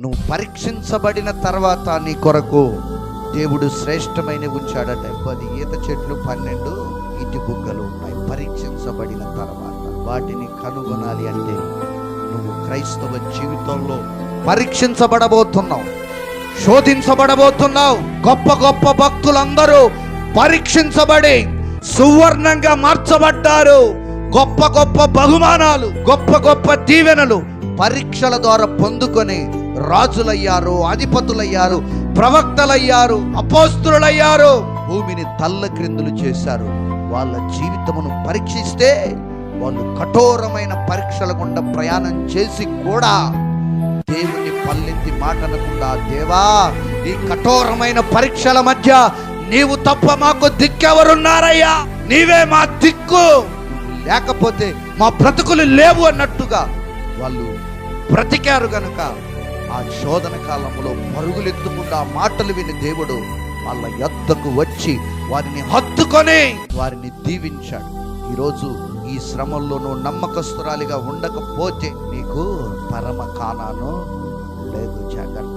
నువ్వు పరీక్షించబడిన తర్వాత నీ కొరకు దేవుడు శ్రేష్టమైన ఉంచాడట. పది ఈత చెట్లు పన్నెండు ఇటు బుగ్గలు ఉన్నాయి పరీక్షించబడిన తర్వాత వాటిని కనుగొనాలి అంటే నువ్వు క్రైస్తవ జీవితంలో పరీక్షించబడబోతున్నావు. శోధించబడబోతున్నావు. గొప్ప గొప్ప భక్తులందరూ పరీక్షించబడి సువర్ణంగా మార్చబడ్డారు. గొప్ప గొప్ప బహుమానాలు గొప్ప గొప్ప దీవెనలు పరీక్షల ద్వారా పొందుకొని రాజులయ్యారు అధిపతులయ్యారు ప్రవక్తలయ్యారు అపోస్తులయ్యారు భూమిని తల్ల క్రిందులు చేశారు. వాళ్ళ జీవితమును పరీక్షిస్తే వాళ్ళు కఠోరమైన పరీక్షల గుండా ప్రయాణం చేసి కూడా దేవుని పల్లెత్తి మాటనకుండా దేవా ఈ కఠోరమైన పరీక్షల మధ్య నీవు తప్ప మాకు దిక్కెవరున్నారయ్యా? నీవే మా దిక్కు. లేకపోతే మా బ్రతుకులు లేవు అన్నట్టుగా వాళ్ళు బ్రతికారు కనుక ఆ శోధన కాలంలో పరుగులెత్తకుండా మాటలు విని దేవుడు వాళ్ళ యొద్దకు వచ్చి వారిని హత్తుకొని వారిని దీవించాడు. ఈరోజు ఈ శ్రమంలోనూ నమ్మకస్తురాలిగా ఉండకపోతే నీకు పరమ కానాను లేదు జాగ్రత్త.